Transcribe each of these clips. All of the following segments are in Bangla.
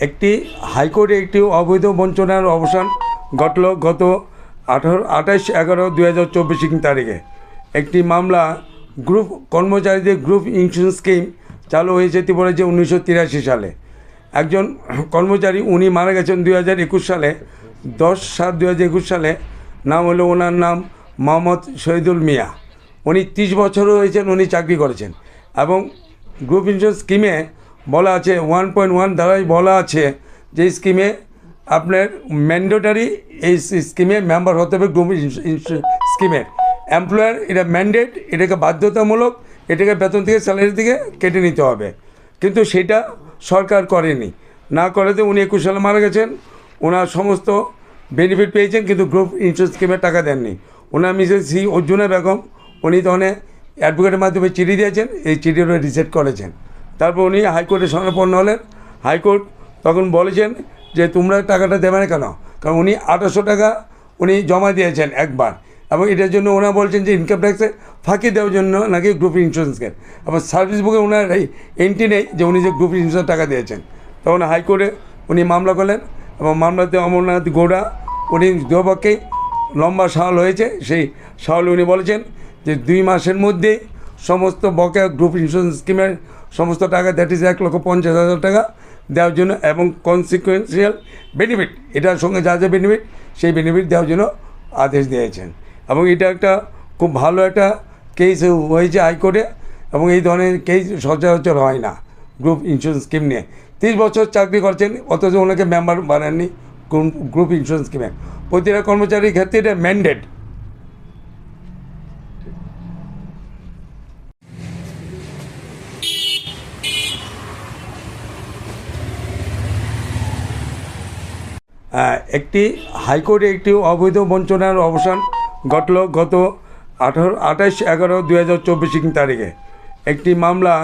একটি হাইকোর্টে একটি অবৈধ বঞ্চনার অবসান ঘটল গত আঠারো, আঠাশ এগারো দু হাজার চব্বিশ তারিখে। একটি মামলা গ্রুপ কর্মচারীদের গ্রুপ ইন্স্যুরেন্স স্কিম চালু হয়েছে ত্রিপুরা উনিশশো তিরাশি সালে। একজন কর্মচারী, উনি মারা গেছেন দুই হাজার একুশ সালে, দশ সাত দুই হাজার একুশ সালে। নাম হলো ওনার নাম মোহাম্মদ শহীদুল মিয়া। উনি ত্রিশ বছরও হয়েছেন, উনি চাকরি করেছেন। এবং গ্রুপ ইন্স্যুরেন্স স্কিমে বলা আছে ওয়ান পয়েন্ট ওয়ান দ্বারাই বলা আছে যে স্কিমে আপনার ম্যান্ডেটারি এই স্কিমে মেম্বার হতে হবে গ্রুপ স্কিমের এমপ্লয়ার এটা ম্যান্ডেট এটাকে বাধ্যতামূলক, এটাকে বেতন থেকে স্যালারি থেকে কেটে নিতে হবে। কিন্তু সেটা সরকার করেনি। না করাতে উনি একুশ সালে মারা গেছেন ওনার সমস্ত বেনিফিট পেয়েছেন, কিন্তু গ্রুপ ইন্স্যুরেন্স স্কিমে টাকা দেননি। ওনার মিসেস সি অর্জুনা বেগম, উনি তো অনেক অ্যাডভোকেটের মাধ্যমে চিঠি দিয়েছেন, এই চিঠিটা রিসেট করেছেন। তারপর উনি হাইকোর্টে স্বর্ণপন্ন হলেন। হাইকোর্ট তখন বলেছেন যে, তোমরা টাকাটা দেবে না কেন? কারণ উনি আঠারোশো টাকা উনি জমা দিয়েছেন একবার। এবং এটার জন্য ওনারা বলছেন যে ইনকাম ট্যাক্সে ফাঁকি দেওয়ার জন্য নাকি গ্রুপ ইন্স্যুরেন্সকে এবং সার্ভিস বুকে ওনার এই এন্ট্রি নেই যে, উনি যে গ্রুপ ইন্স্যুরেন্স টাকা দিয়েছেন। তখন হাইকোর্টে উনি মামলা করলেন এবং মামলাতে অমরনাথ গৌড়া, উনি দুপক্ষেই লম্বা সাল হয়েছে। সেই সাল উনি বলেছেন যে, দুই মাসের মধ্যে সমস্ত বকেয়া গ্রুপ ইন্স্যুরেন্স স্কিমের সমস্ত টাকা দ্যাট ইজ এক লক্ষ পঞ্চাশ হাজার টাকা দেওয়ার জন্য এবং কনসিকুয়েন্সিয়াল বেনিফিট এটার সঙ্গে যা যা বেনিফিট সেই বেনিফিট দেওয়ার জন্য আদেশ দিয়েছেন। এবং এটা একটা খুব ভালো একটা কেস হয়েছে হাইকোর্টে এবং এই ধরনের কেস সচরাচর হয় না গ্রুপ ইন্স্যুরেন্স স্কিম নিয়ে। তিরিশ বছর চাকরি করছেন, অথচ ওনাকে মেম্বার বানাননি গ্রুপ ইন্স্যুরেন্স স্কিমে প্রতিটা কর্মচারীর ক্ষেত্রে এটা ম্যান্ডেট একটি হাইকোর্টে একটি অবৈধ বঞ্চনার অবসান ঘটল গত আঠারো আঠাশ এগারো দু হাজার চব্বিশ তারিখে। একটি মামলা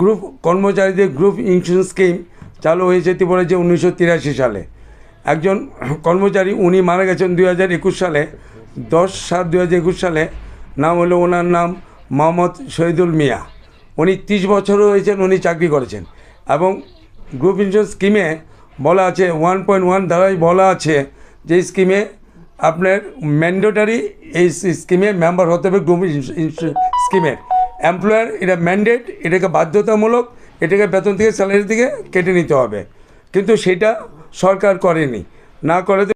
গ্রুপ কর্মচারীদের গ্রুপ ইন্স্যুরেন্স স্কিম চালু হয়েছে ত্রিপুরা উনিশশো তিরাশি সালে। একজন কর্মচারী উনি মারা গেছেন দুই হাজার একুশ সালে, দশ সাত দুই হাজার একুশ সালে। নাম হলো ওনার নাম মোহাম্মদ শহীদুল মিয়া। উনি ত্রিশ বছরও হয়েছেন, উনি চাকরি করেছেন। এবং গ্রুপ ইন্স্যুরেন্স স্কিমে বলা আছে ওয়ান পয়েন্ট ওয়ান দ্বারাই বলা আছে যে স্কিমে আপনার ম্যান্ডেটারি এই স্কিমে মেম্বার হতে হবে গ্রুপ স্কিমের এমপ্লয়ার এটা ম্যান্ডেট এটাকে বাধ্যতামূলক, এটাকে বেতন থেকে স্যালারি থেকে কেটে নিতে হবে। কিন্তু সেটা সরকার করেনি। না করাতে